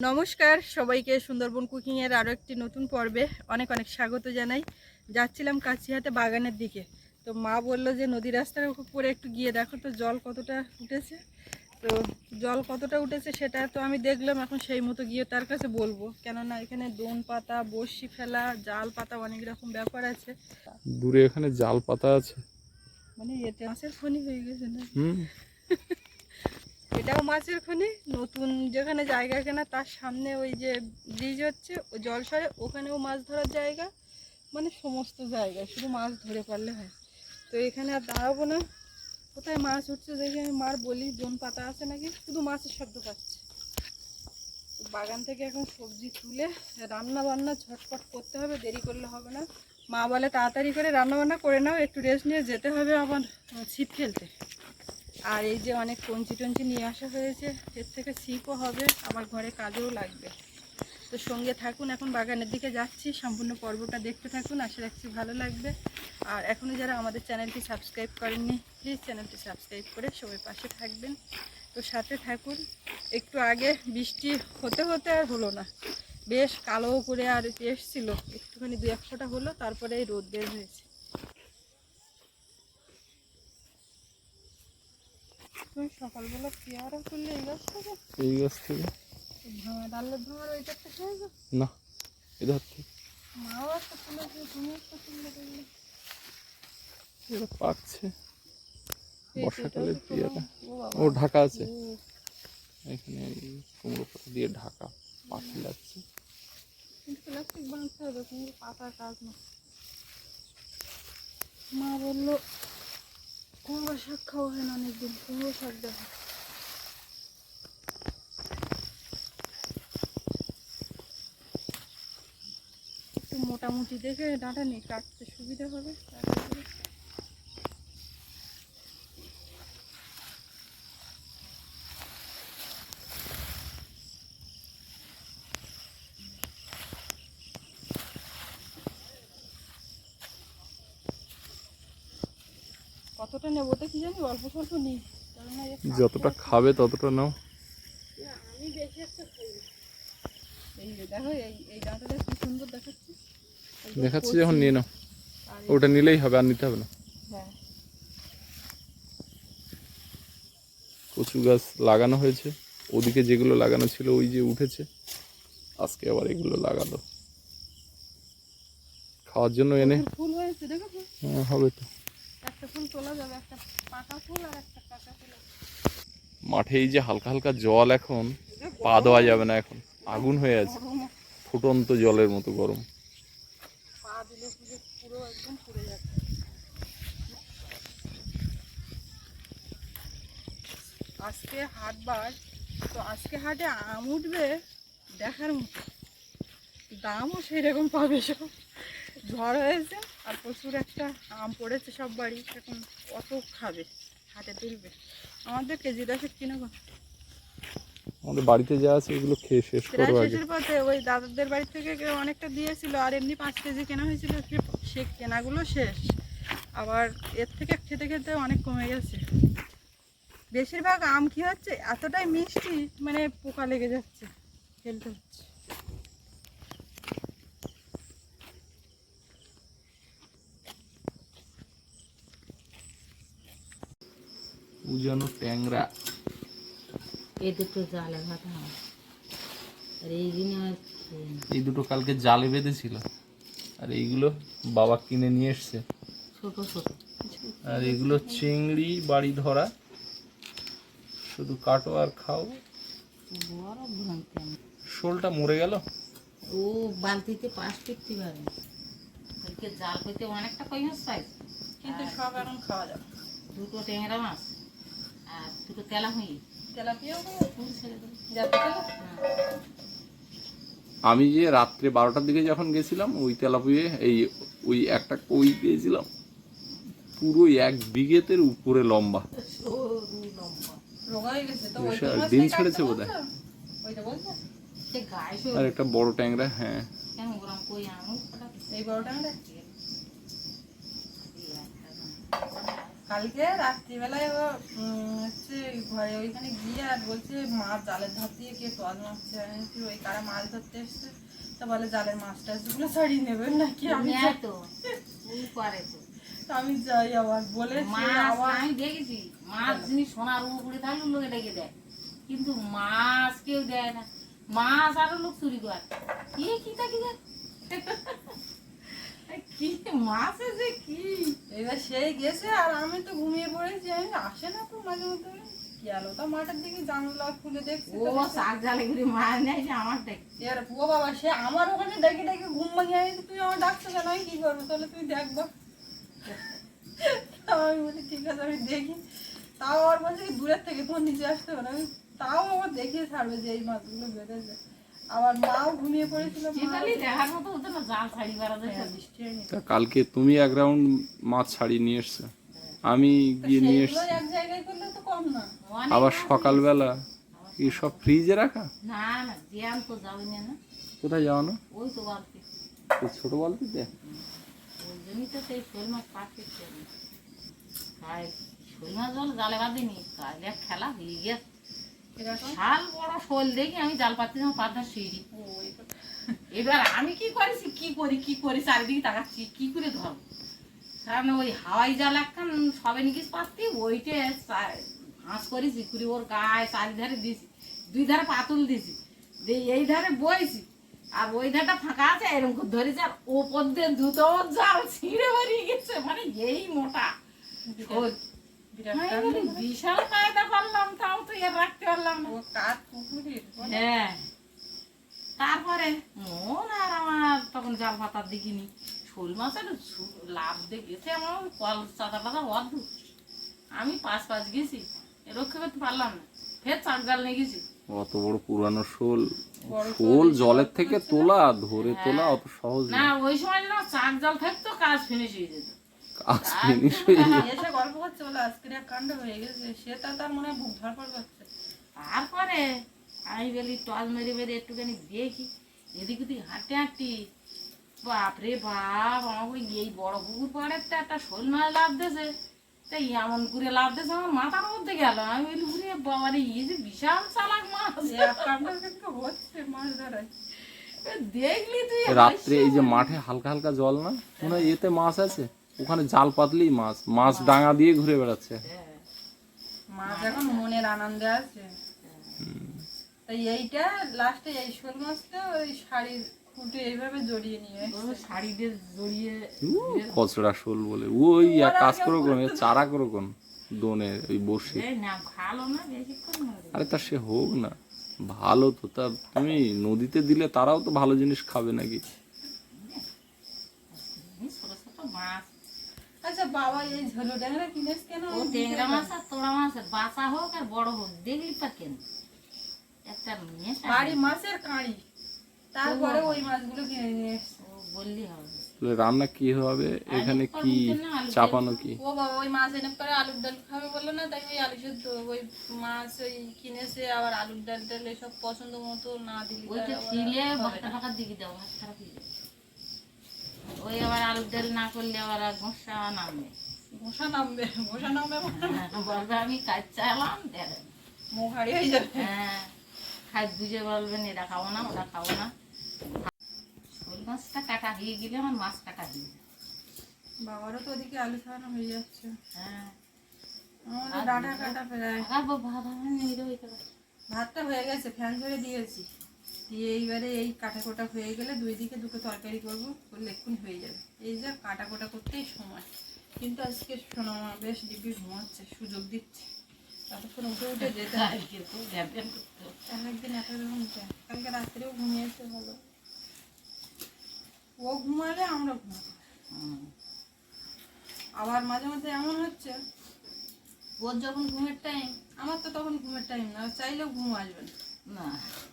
নমস্কার সবাইকে সুন্দরবন কুকিংয়ের আরও একটি নতুন পর্বে অনেক অনেক স্বাগত জানাই। যাচ্ছিলাম কাছিহাতে বাগানের দিকে। তো মা বলল যে নদী রাস্তার উপরে একটু গিয়ে দেখো তো জল কতটা উঠেছে। তো জল কতটা উঠেছে সেটা তো আমি দেখলাম এখন সেই মতো গিয়ে তার কাছে বলব। কেননা এখানে দোন পাতা বড়শি ফেলা জাল পাতা অনেক রকম ব্যাপার আছে। দূরে এখানে জাল পাতা আছে? মানে এতে মাছের খনি হয়ে গেছে না? এটাও মাছের খনি নতুন যেখানে জায়গা কেনা তার সামনে ওই যে ব্রিজ হচ্ছে ও জলসরে ওখানেও মাছ ধরার জায়গা। মানে সমস্ত জায়গা শুধু মাছ ধরে পারলে হয়। তো এখানে আর দাঁড়াবো না। কোথায় মাছ উঠছে দেখে আমি মার বলি জন পাতা আছে নাকি? শুধু মাছের শব্দ পাচ্ছে। বাগান থেকে এখন সবজি তুলে রান্না বান্না ঝটপট করতে হবে দেরি করলে হবে না। মা বলে তাড়াতাড়ি করে রান্না বান্না করে নাও একটু রেস্ট নিয়ে যেতে হবে আহ, ছিপ ফেলতে আর এই যে অনেক কঞ্চি টঞ্চি নিয়ে আসা হয়েছে, এর থেকে ছিপও হবে, আমার ঘরে কাজেও লাগবে। তো সঙ্গে থাকুন, এখন বাগানের দিকে যাচ্ছি, সম্পূর্ণ পর্বটা দেখতে থাকুন, আশা রাখছি ভালো লাগবে। আর এখনও যারা আমাদের চ্যানেলটি সাবস্ক্রাইব করেননি প্লিজ চ্যানেলটি সাবস্ক্রাইব করে সবাই পাশে থাকবেন। তো সাথে থাকুন, একটু আগে বৃষ্টি হতে হতে আর হলো না। বেশ কালো করে আর এসছিল, একটুখানি দু এক ফোঁটা হলো, তারপরে এই রোদ বের হয়েছে। তুমি সকালবেলা পেয়ারা করলে এই গাছ থেকে? এই গাছ থেকে? ভাঙা ডালের ভাঙার ওইটা একটা খেয়েছো না এধার থেকে। মাও একটা তুলেছে তুমি একটা তুললে দেখলে এরা পাকছে। বর্ষাকালে পেয়ারা। ও ঢাকা আছে। এখানে কুমড়ো পাতা দিয়ে ঢাকা পাখি লাগছে। কিন্তু প্লাস্টিক বাঁধতে হবে কিন্তু পাতার কাজ না মা বলল কুমড়ো শাক খাওয়া হয় না, অনেকদিন কুমড়ো শাক দেখো। একটু মোটামুটি দেখে ডাঁটা নেই কাটতে সুবিধা হবে তারপরে কতটা নেব তো কি জানি অল্প স্বল্প নিই। যতটা খাবে ততটা নাও। আমি বেশি একটা খাই এই দেখো এই এই ডাঁটাটা কি সুন্দর দেখাচ্ছে। দেখাচ্ছি যখন নিয়ে নাও। ওটা নিলেই হবে আর নিতে হবে না। হ্যাঁ। কচু গাছ লাগানো হয়েছে। ওদিকে যেগুলো লাগানো ছিল ওই যে উঠেছে। আজকে আবার এগুলো লাগালো। খাওয়ার জন্য এনে ফুল- ফুল হয়েছে দেখো হ্যাঁ, হবে তো একটা ফুল তোলা যাবে একটা পাকা ফুল আর একটা কাঁচা ফুল আছে। মাঠে এই যে হালকা হালকা জল এখন, পা দেওয়া যাবে না এখন। আগুন হয়ে আছে। ফুটন্ত জলের মতো গরম। আজকে হাটবার তো আজকে হাটে আম উঠবে দেখার মতো। দামও সেই রকম পাবে সব। ঝড় হয়েছে আর প্রচুর একটা আম পড়েছে সব বাড়ি। এখন কত খাবে। হাটে তুলবে। আমাদের কেজি দশেক কিনে আমাদের বাড়িতে যা আছে এগুলো খেয়ে শেষ করব আগে। শেষের পথে ওই দাদাদের বাড়ি থেকে অনেকটা দিয়েছিল আর এমনি পাঁচ কেজি কেনা হয়েছিল সে- সে কেনাগুলো শেষ। আবার এর থেকে খেতে খেতে অনেক কমে গেছে। বেশিরভাগ আম কি হচ্ছে? এতটাই মিষ্টি মানে পোকা লেগে যাচ্ছে ফেলতে হচ্ছে। উজানো ট্যাংরা। এই দুটো জালে ভাত আর এই দিনে হচ্ছে এই দুটো কালকে জালে বেঁধেছিল। আর এইগুলো বাবা কিনে নিয়ে এসছে। ছোট ছোট। আর এগুলো চিংড়ি বাড়ি ধরা। শুধু কাটো আর খাও। বড় শোলটা মরে গেল? ও বালতিতে পাশ টিকতে পারে। কালকে জাল পেতে অনেকটা কই মাছ পাই কিন্তু সব এখন খাওয়া যাবে। দুটো ট্যাংরা মাছ? দুটো তেলা যাবে হ্যাঁ। আমি যে রাত্রে বারোটার দিকে যখন গেছিলাম ওই তেলাপুয়ে এই ওই একটা কই পেয়েছিলাম পুরো এক বিঘেতের উপরে লম্বা। হয়ে ডিম ছেড়েছে সে গায়ে আর একটা বড় ট্যাংরা হ্যাঁ। এই এই একটা কালকে রাত্রিবেলায় ও হচ্ছে ঘরে ওইখানে গিয়ে আর বলছে মাছ জালের ধার দিয়ে কে তোয়াল মারছে? আমি ওই কারা মাছ ধরতে এসছে? তা বলে জালের মাছ টাছগুলো ছাড়িয়ে নেবেন নাকি? আমি তো করে তো। আমি যাই আবার বলে আমি দেখেছি মাছ যিনি সোনার উপরে থাকলে লোকে ডেকে দেয়। কিন্তু মাছ কেউ দেয় না। মাছ আরও লোক চুরি করে। কি কি তা কি দেয়? কি মাছ যে কি? এবার সেই গেছে আর আমি তো ঘুমিয়ে পড়েছি আমি আসে না তো মাঝে মধ্যে। গেল তো মাঠের দিকে জানলা খুলে দেখছি ও তো শাক জালে করে মাছ নেয় সে আমার ও বাবা সে আমার ওখানে ডেকে ডেকে ঘুম ভাঙিয়ে আনিস তুই আমার ডাকছো কেন? আমি কি করব? তাহলে তুই দেখব তাও আমি বলি ঠিক আছে আমি দেখি। তাও আমার বলছে দূরের থেকে তোমার নিচে আসতে না। আমি তাও আমার দেখিয়ে ছাড়বে যে এই মাছগুলো বেড়েছে আবার মাও ঘুমিয়ে পড়েছিল দেখার মতো হতো না জাল ছাড়ি বেড়াতে বৃষ্টি হয়নি। তা কালকে তুমি এক রাউন্ড মাছ ছাড়িয়ে নিয়ে এসছো। আমি গিয়ে নিয়ে এসছি। এক জায়গায় করলে তো কম না। আবার সকালবেলা কি সব ফ্রিজে রাখা? না তো যাবে না। না কোথায় যাওয়া না? ওই তো বালতি। ওই ছোট বালতিতে? ওই সেই শোল মাছ পাট খাই শোল মাছ জল জালে বাঁধিনি খেলা হয়ে গেছে। শাল বড় শোল দেখি আমি জাল পাতি আমার পাতা এই এবার আমি কি করেছি? কি করি কি করি? চারিদিকে তাকাচ্ছি, কি করে ধরবো? সামনে ওই হাওয়াই জাল একখান, সবে নিকিস পাতি ওইটে হাঁস করেছি করে ওর গায়ে চারিধারে দিয়েছি দুই ধারে পাতুল দিয়েছি, দিয়ে এই ধারে বইছি, আর ওই ধারটা ফাঁকা আছে, এরকম করে ধরেছি, আর ওপর দিয়ে দুটো জাল ছিঁড়ে বেরিয়ে গেছে মানে এই মোটা বিশাল কায়দা পারলাম তাও তো এর রাখতে পারলাম না। ও কাঠ পুকুরের হ্যাঁ। তারপরে মন আর আমার তখন জাল পাতার দেখিনি। শোল মাছের লাভ দিয়ে গেছে আমার কল চাতা পাতা অদ্ভুত। আমি পাঁচ পাঁচ গেছি রক্ষা করতে পারলাম না। ফের চাক জাল নিয়ে গেছি। অত বড় পুরানো শোল শোল জলের থেকে তোলা ধরে তোলা অত সহজ না ওই সময় না চাক জাল থাকতো কাজ ফিনিশ হয়ে যেত। কাজ ফিনিশ হয়ে যায়। এসে গল্প করছে বলে আজকের এক কাণ্ড হয়ে গেছে। সে তা তার মনে বুক ধরপড় করছে। তারপরে আমি বলি টস মেরে মেরে একটুখানি দেখি। এদিক ওদিক হাঁটতে হাঁটতে বাপরে বাপ আমাকে এই বড় পুকুর পাড়ের তো একটা শোল মাছ লাভ দিয়েছে তাই এমন করে লাভ দিয়েছে আমার মাথার মধ্যে গেল। আমি বলি উরে বাবারে এই যে বিশাল চালাক মাছ। হচ্ছে মাছ ধরায়। দেখলি তুই রাত্রে এই যে মাঠে হালকা হালকা জল না? মনে হয় এতে মাছ আছে। ওখানে জাল পাতলেই মাছ মাছ ডাঙা দিয়ে ঘুরে বেড়াচ্ছে। হ্যাঁ, মাছ এখন মনের আনন্দে আছে। তাই এইটা লাস্টে এই শোল মাছটা ওই শাড়ির এইভাবে জড়িয়ে নিয়ে ও শাড়ি দিয়ে জড়িয়ে কচড়া শোল বলে। ওই এক কাজ করো কোন চারা করো কোন দোনে ওই বসে আরে তা সে হোক না ভালো তো তা তুমি নদীতে দিলে তারাও তো ভালো জিনিস খাবে নাকি? মাছ আচ্ছা বাবা এই ঝোলো ট্যাংরা কিনেছ কেন? ও ট্যাংরা মাছ আর তোড়া মাছ বাঁচা হোক আর বড় হোক দেখলি পা কেন? একটা মেশা বাড়ি মাছের কাঁড়ি। তারপরে ওই মাছগুলো কিনে নিয়ে ও বললি হবে। রান্না কি হবে? এখানে কি চাপানো কি? ও বাবা ওই মাছ এনে পরে আলুর ডাল খাবে বলল না তাই ওই আলু সেদ্ধ ওই মাছ ওই কিনেছে আবার আলুর ডাল ডাল এসব পছন্দ মতো না দিলে ওইটা ছিলে হবে ভাত না। ফাঁকার দিকে দাও ভাত খারাপ ওই আবার আলুর ডাল না করলে আবার ঘষা নামবে। নামবে নামবে মানে? বলবে আমি কাজ চাইলাম দেখেন মুখ হারিয়ে যাবে। হ্যাঁ বুঝে বলবেন এটা খাব না ওটা খাব না। শোল মাছটা কাটা হয়ে গেলে আমার মাছ কাটা হয়ে বাবারও তো ওদিকে আলু ছাড়ানো হয়ে যাচ্ছে। হ্যাঁ। আমাদের ডাটা কাটা প্রায়। বাবা ভাতটা হয়ে গেছে ফ্যান ঝরে দিয়েছি। দিয়ে এইবারে এই কাটা কোটা হয়ে গেলে দুই দিকে দুটো তরকারি করব করলে এক্ষুনি হয়ে যাবে। এই যে কাটা কোটা করতেই সময়। কিন্তু আজকে শোনো বেশ দিব্যি ঘুমাচ্ছে সুযোগ দিচ্ছে। ততক্ষণ উঠে উঠে যেতে হয়। একদিন এক এক রকম কালকে রাত্রেও ঘুমিয়েছে ভালো। ও ঘুমালে আমরা ঘুমাবো। আবার মাঝে মাঝে এমন হচ্ছে ওর যখন ঘুমের টাইম আমার তো তখন ঘুমের টাইম না চাইলেও ঘুম আসবে না। না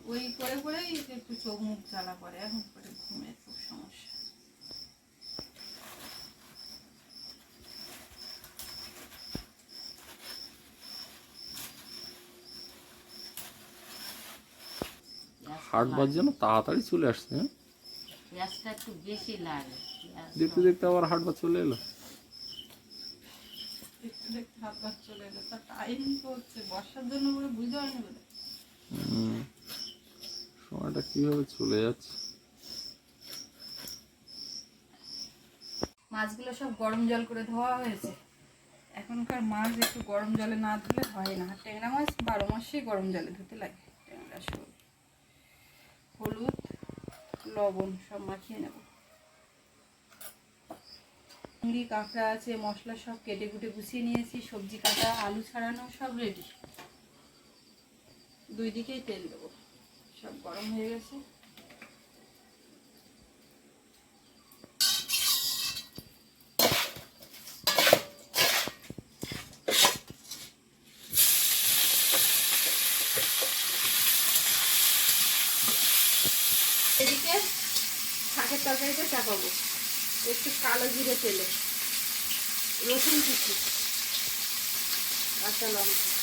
ওই করে করেই একটু চোখ মুখ জ্বালা করে এখন করে ঘুমের খুব সমস্যা। হাট বাজছে না তাড়াতাড়ি চলে আসছে হ্যাঁ? পেঁয়াজটা একটু বেশি লাগে। দেখতে দেখতে আবার হাট বাজ চলে এলো? একটু দেখতে দেখতে ভাত চলে এলো। তার টাইম তো হচ্ছে বর্ষার জন্য বলে বুঝতে পারিনি। সময়টা কীভাবে চলে যাচ্ছে? মাছগুলো সব গরম জল করে ধোয়া হয়েছে। এখনকার মাছ একটু গরম জলে না ধুলে হয় না। ট্যাংরা মাছ বারো মাসেই গরম জলে ধুতে লাগে। ট্যাংরা, শোল, হলুদ, লবণ সব মাখিয়ে নেব। চিংড়ি কাঁকড়া আছে, মশলা সব কেটে কুটে গুছিয়ে নিয়েছি। সবজি কাটা, আলু ছাড়ানো সব রেডি দুই দিকেই তেল দেবো। সব গরম হয়ে গেছে। এদিকে শাকের তরকারিতে চাপাবো একটু কালো জিরে তেলে। রসুন কুচি। কাঁচা লঙ্কা।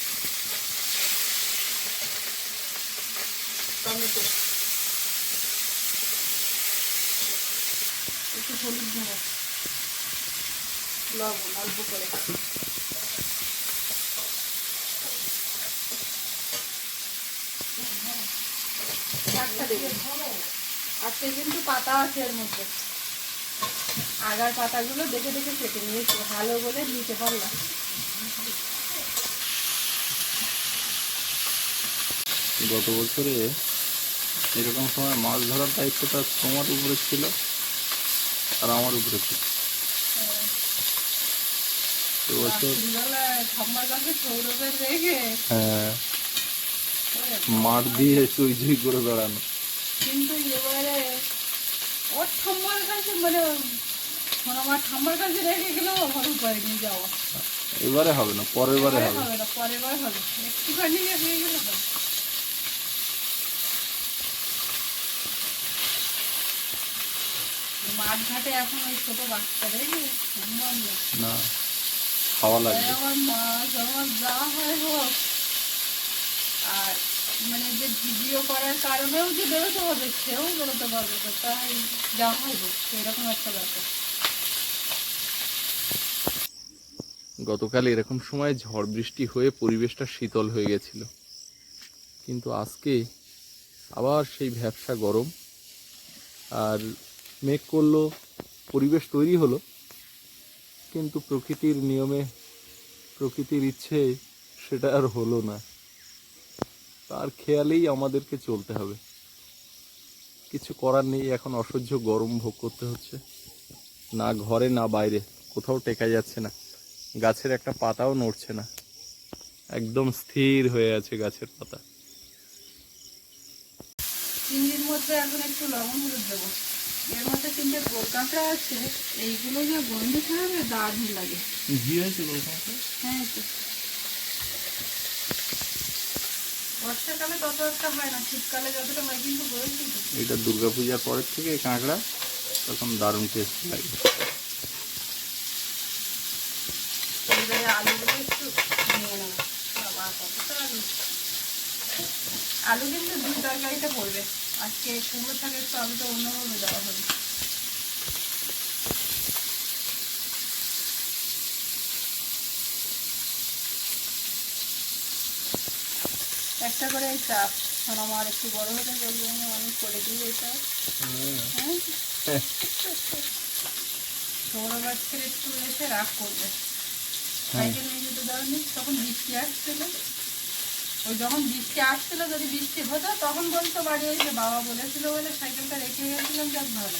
হলুদ লবণ, অল্প করে। আজকে কিন্তু পাতা আছে এর মধ্যে। আগার পাতাগুলো দেখে দেখে কেটে নিয়েছি। ভালো বলে নিতে পারলাম। গত বছরে এরকম সময় মাছ ধরার দায়িত্বটা তোমার উপরে ছিল আর আমার উপরে ছিল। রেখে হ্যাঁ। মাঠ দিয়ে চুই চুই করে বেড়ানো। কিন্তু এবারে ওর ঠাম্মার কাছে মানে মানে আমার ঠাম্মার কাছে রেখে গেলেও আমার উপায় নিয়ে যাওয়া এবারে হবে না পরের বারে হবে। না পরের বার হবে। একটুখানি হয়ে গেলে হবে। মাঠ ঘাটে এখন ওই ছোট না খাওয়া লাগবে। আমার মাছ আমার যা হয় হোক। আর মানে যে ভিডিও করার কারণেও যে বেরোতে হবে সেও বেরোতে পারবে তো তাই যা সেরকম একটা ব্যাপার। গতকাল এরকম সময় ঝড় বৃষ্টি হয়ে পরিবেশটা শীতল হয়ে গেছিল। কিন্তু আজকে আবার সেই ভ্যাবসা গরম। আর মেঘ করল, পরিবেশ তৈরি হলো, কিন্তু প্রকৃতির নিয়মে, প্রকৃতির ইচ্ছে সেটা আর হলো না। তার খেয়ালেই আমাদেরকে চলতে হবে। কিছু করার নেই, এখন অসহ্য গরম ভোগ করতে হচ্ছে। না ঘরে, না বাইরে, কোথাও টেকা যাচ্ছে না। গাছের একটা পাতাও নড়ছে না। একদম স্থির হয়ে আছে গাছের পাতা। মধ্যে এখন একটু লবণ হলুদ দেবো। এর মধ্যে তিনটে গোল কাঁকড়া আছে এইগুলো যে গন্ধ ছাড়াবে দারুণ লাগে। ঘি হয়েছে হ্যাঁ তো। বর্ষাকালে তত একটা হয় না শীতকালে যতটা হয় কিন্তু হয়েছে এটা দুর্গাপূজার পরের থেকে কাঁকড়া তখন দারুণ টেস্ট লাগে। আলুগুলো একটু নিয়ে নেব আলু। আলু কিন্তু দুই তরকারিতে পড়বে। আজকে কুমড়ো শাকে একটু আলুটা অন্যভাবে দেওয়া হবে। একটা করে এই চাপ। আমার একটু বড় হতে বলব আমি করে দিই এটা। হ্যাঁ। সৌরভ আজকের একটু এসে রাগ করবে। সাইকেল নিয়ে যেতে দেওয়ানি তখন বৃষ্টি আসছিল ওই যখন বৃষ্টি আসছিল যদি বৃষ্টি হতো তখন বলতো বাড়ি এসে বাবা বলেছিল বলে সাইকেলটা রেখে গেছিলাম যাক ভালো।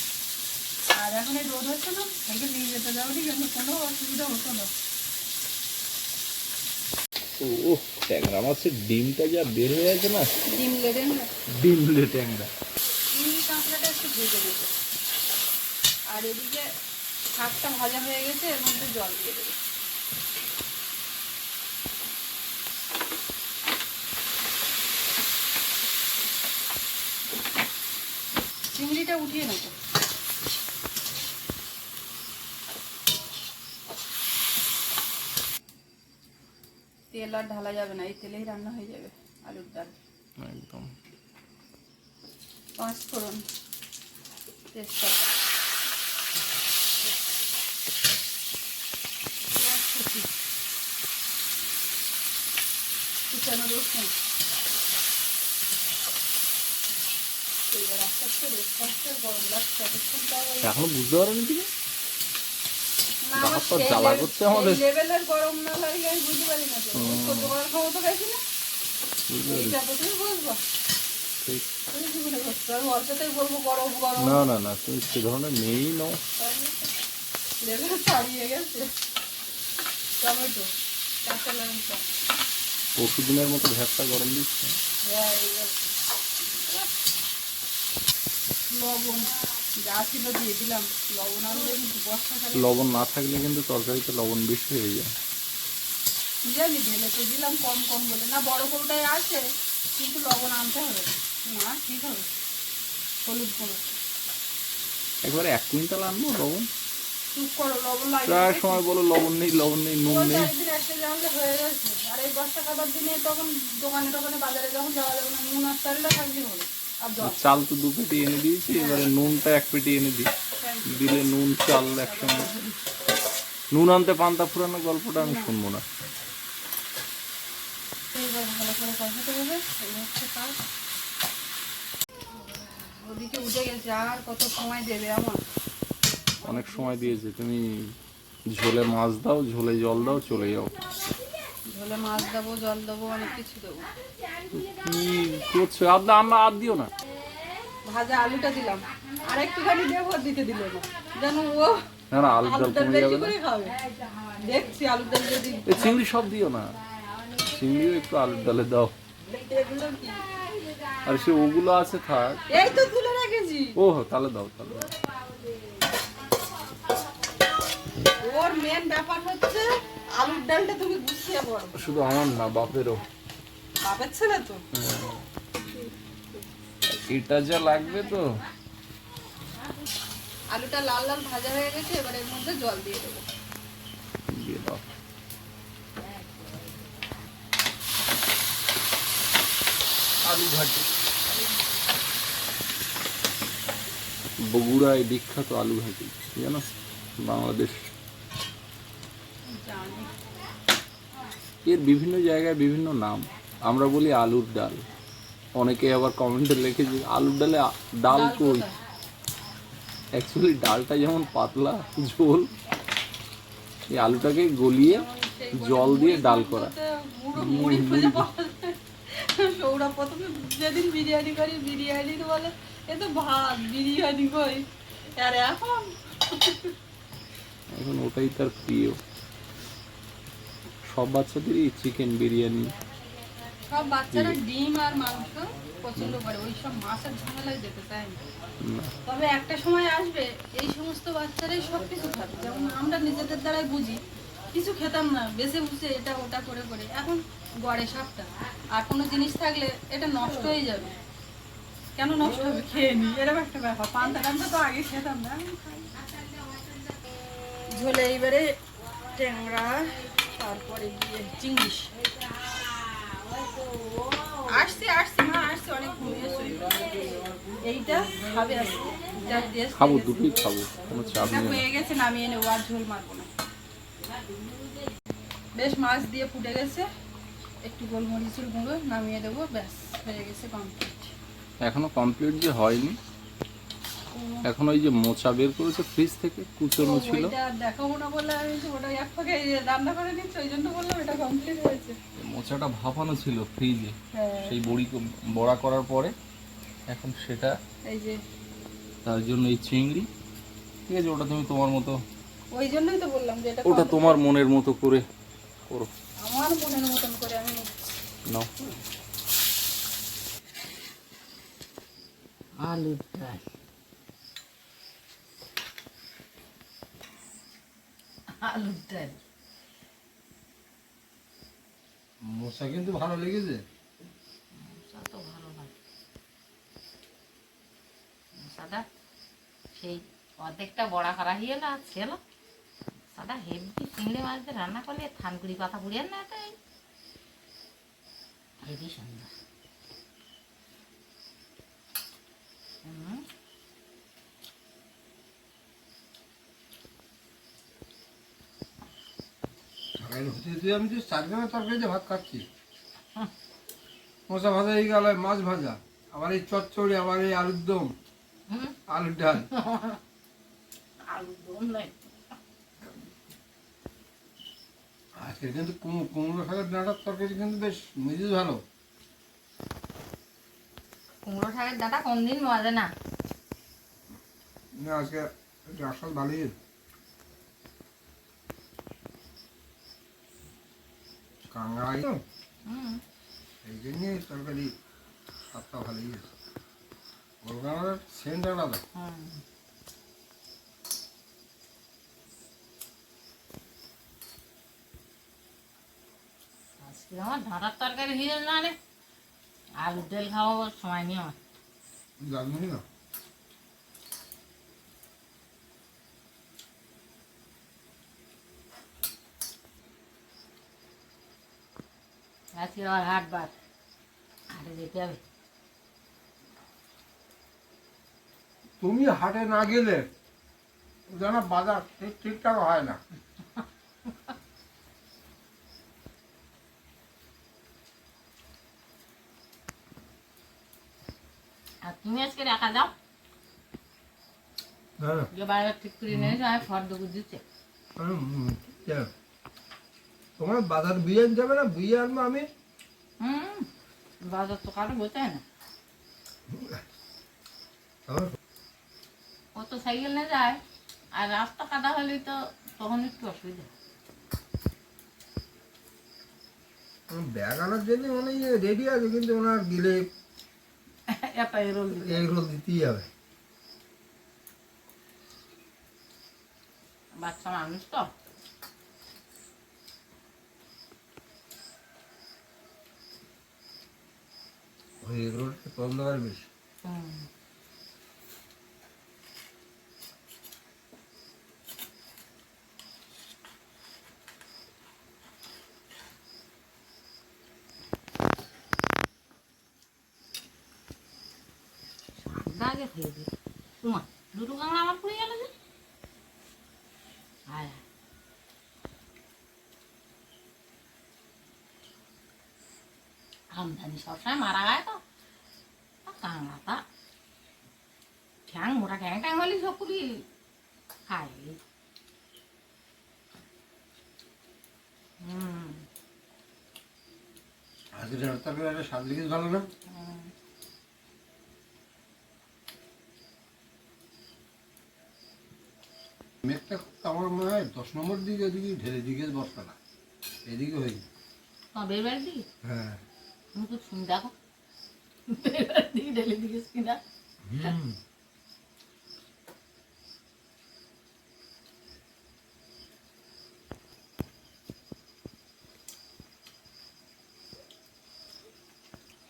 আর এখন এই রোদ হচ্ছে না সাইকেল নিয়ে যেতে দেওয়ানি কিন্তু কোনো অসুবিধা হতো না। ও ট্যাংরা মাছের ডিমটা যা বের হয়ে আছে না। ডিম ডিমলে ট্যাংরা। কাঁকড়াটা একটু ভেজে আর এদিকে শাকটা ভাজা হয়ে গেছে এর মধ্যে জল দিয়ে দেবে। চিংড়িটা উঠিয়ে নেব। তেল আর ঢালা যাবে না এই তেলেই রান্না হয়ে যাবে আলুর ডাল। একদম। পাঁচ ফোড়ন তেজপাতা। কুচানো রসুন এবার আস্তে আস্তে রসুন আস্তে গরম লাগছে এতক্ষণ তাও ওই- এখনও বুঝতে পারেনি দিকে না, আমার দাঁত তো সেই জ্বালা করছে আমাদের। গরম না লাগলে আমি বুঝতে পারি না সহ্য করার ক্ষমতা পাইছি না। না না না তুমি সে ধরনের মেয়েই নও। পরশু দিনের মতো ভ্যাপটা গরম দিচ্ছে। হ্যাঁ। লবণ যা ছিল দিয়ে দিলাম। লবণ আনলে কিন্তু বর্ষাকালে লবণ না থাকলে কিন্তু তরকারিতে লবণ বেশি হয়ে যায়। জানি ঢেলে তো দিলাম কম কম বলে। না বড় আছে কিন্তু লবণ আনতে হবে। না ঠিক হবে। হলুদ গুঁড়ো। একবারে এক কুইন্টাল আনব লবণ? চুপ করো লবণ প্রায় সময় বলো লবণ নেই লবণ নেই নুন নেই। একটা জানলে হয়ে গেছে। আর এই বর্ষা কাটার দিনে তখন দোকানে বাজারে যখন যাওয়া যাবে না নুন আর থাকলেই হলো চাল তো দু পেটি এনে দিয়েছি এবারে নুনটা এক পেটি এনে দিই। দিলে নুন চাল একসঙ্গে। নুন আনতে পান্তা ফুরানো গল্পটা আমি শুনব না। অনেক সময় দিয়েছে তুমি ঝোলে মাছ দাও ঝোলে জল দাও চলে যাও। ঝোলে মাছ দেবো জল দেবো অনেক কিছু দেবো। কি করছ? আর না আমরা আর দিও না। ভাজা আলুটা দিলাম। আর একটুখানি দেবো দিতে দিল না। যেন ও না না আলুর ডাল কমে যাবে না। দেখছি আলুটা যদি এই চিংড়ি সব দিও না। চিংড়িও একটু আলুর ডালে দাও। আর সে ওগুলো আছে থাক। এই তো তুলে রেখেছি। ও তাহলে দাও তাহলে দাও। ওর মেন ব্যাপার হচ্ছে আলুর ডালটা তুমি গুছিয়ে পড়ো শুধু আমার না বাপেরও। বাপের ছেলে তো? এটা যা লাগবে তো। আলুটা লাল লাল ভাজা হয়ে গেছে এবার এর মধ্যে জল দিয়ে দেবো। দিয়ে দাও। আলু বগুড়ায় বিখ্যাত আলু ঘাটি জানো? বাংলাদেশ এর বিভিন্ন জায়গায় বিভিন্ন নাম। আমরা বলি আলুর ডাল। অনেকে আবার কমেন্টে লিখে যে আলুর ডালে ডাল কই? অ্যাকচুয়ালি ডালটা যেমন পাতলা ঝোল এই আলুটাকে গলিয়ে জল দিয়ে ডাল করা। সৌরভ প্রথমে যেদিন বিরিয়ানি করি বিরিয়ানি বলে এ তো ভাত বিরিয়ানি কই? আর এখন? এখন ওটাই তার প্রিয়। সব বাচ্চাদেরই চিকেন বিরিয়ানি। সব বাচ্চারা ডিম আর মাংস পছন্দ করে ওই সব মাছের ঝামেলায় যেতে চায় না। তবে একটা সময় আসবে এই সমস্ত বাচ্চারাই সব কিছু খাবে। যেমন আমরা নিজেদের দ্বারাই বুঝি কিছু খেতাম না বেছে বুঝে এটা ওটা করে করে। এখন গড়ে সবটা আর কোনো জিনিস থাকলে এটা নষ্ট হয়ে যাবে। কেন নষ্ট হবে? খেয়ে নি। এরকম একটা ব্যাপার। পান্তা টান্তা তো আগে খেতাম না। ঝোলে এইবারে ট্যাংরা তারপরে গিয়ে চিংড়ি আসছে আসছে মা আসছে অনেক ঘুমিয়ে এইটা খাবে টেস্ট খাব দুটোই খাব কোনো চাপ নেই। হয়ে গেছে নামিয়ে নেব আর ঝোল মারবো না। বেশ মাছ দিয়ে ফুটে গেছে। একটু গোলমরিচের গুঁড়ো নামিয়ে দেবো ব্যাস হয়ে গেছে কমপ্লিট এখনও কমপ্লিট যে হয়নি। এখন ওই যে মোচা বের করেছে ফ্রিজ থেকে কুচনো ছিল দেখাবো না বলে আমি ওটা এক ফাঁকে রান্না করে নিচ্ছি ওই জন্য বললাম এটা কমপ্লিট হয়েছে। মোচাটা ভাপানো ছিল ফ্রিজে হ্যাঁ। সেই বড়ি বড়া করার পরে। এখন সেটা এই যে। তার জন্য এই চিংড়ি। ঠিক আছে ওটা তুমি তোমার মতো ওই জন্যই তো বললাম যে এটা ওটা তোমার মনের মতো করে করো। আমার মনের মতন করে আমি। নাও। আলুর ডাল। আলুর ডাল কিন্তু ভালো লেগেছে। মশা তো ভালো লাগে মশাটা সেই অর্ধেকটা বড়া করা হয়ে আর ছিল সাদা হেভি চিংড়ি মাছ দিয়ে রান্না করলে থানকুড়ি পাতা পুড়িয়ে না তাই। হেভি সুন্দর হুম, আমি তো চার জনের তরকারিতে ভাত খাচ্ছি মশা ভাজা হয়ে গেল মাছ ভাজা আবার এই চচ্চড়ি আবার এই আলুর দম আলুর ডাল। আলু দম নাই। আজকে কিন্তু কুমড়ো শাকের ডাঁটার তরকারি কিন্তু বেশ মিজিজ ভালো। কুমড়ো শাকের ডাটা কোন দিন মজা না। না আজকে আসল ভালোই। হয়েছে। কাঁকড়া তো হুম এই জন্যে তরকারি স্বাদটা ভালোই হয়েছে কলকাতার সেন্ট আলাদা হুম আজকে আমার ডাঁটার তরকারি হয়ে না রে আলুর তেল খাওয়াবার সময় নেই আমার জানবি না আজকে আবার হাটবার। হাটে যেতে হবে। তুমি হাটে না গেলে যেন বাজার ঠিক ঠিকঠাক হয় না। আর তুমি আজকে দেখা যাও হ্যাঁ। যে বাজার ঠিক করে নিয়েছো আমি ফর্দ দিচ্ছে তোমার বাজার বিয়ে যাবে না? বিয়ে আনব আমি। হুম বাজার তো কারও বোঝায় না। আমার কত সাইকেল নিয়ে যায় আর রাস্তা কাদা হলেই তো তখন একটু অসুবিধা। ব্যাগ আনার জন্য মানে রেডি আছে কিন্তু ওনার এরোল দিবে। রোল দিতেই হবে। বাচ্চা মানুষ তো। ওই এগ রোলটা পছন্দ করে বেশি হুম দাগে খেয়ে দিই তোমার দুটো কাঁকড়া আমার পড়ে গেল যে আয় আয়। আমদানি সবসময় মারা গায় তো আর কাঁকড়াটা ঠ্যাং মোটা ঠ্যাং ট্যাং হলে সব পুরি খায় হুম আজকে তরকারি একটা স্বাদ লেগেছে ভালো না? মেঘটা আমার মনে হয় দশ নম্বর দিকে ওদিকে ঢেলে দিকে বস্তাটা এদিকে হয়ে গেছে। তোমার বের বাড়ির দিকে? হ্যাঁ। তুমি তো শুনি দেখো। দিকে ঢেলে দিকে কিনা? হুম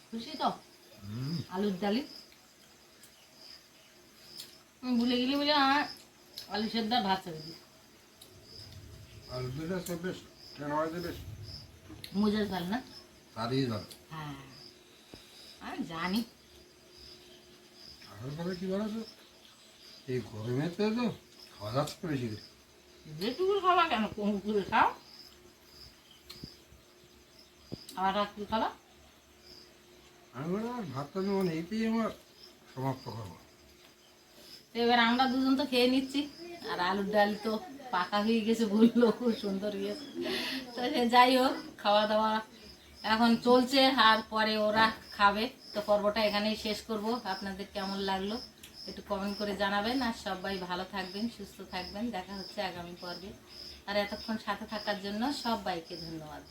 খুশি তো হুম আলুর ডালি। আমি ভুলে গেলি বলে আমার আলু সেদ্ধ ভাত চাপে দিই আর কেন মুজার ভালো না? হ্যাঁ। আমি জানি। কি বলো এই গরমেতে তো খাওয়া যাচ্ছে বেশি করে যেটুকু খাবা কেন? কম করে খাও। আবার রাত্রি খাবা। করব। এবার আমরা দুজন তো খেয়ে নিচ্ছি। আর আলুর ডাল তো পাকা হয়ে গেছে বলল, খুব সুন্দর হয়েছে। তো সে যাই হোক, খাওয়া দাওয়া এখন চলছে আর পরে ওরা খাবে। তো পর্বটা এখানেই শেষ করব। আপনাদের কেমন লাগল একটু কমেন্ট করে জানাবেন। আর সবাই ভালো থাকবেন, সুস্থ থাকবেন। দেখা হচ্ছে আগামী পর্বে। আর এতক্ষণ সাথে থাকার জন্য সবাইকে ধন্যবাদ।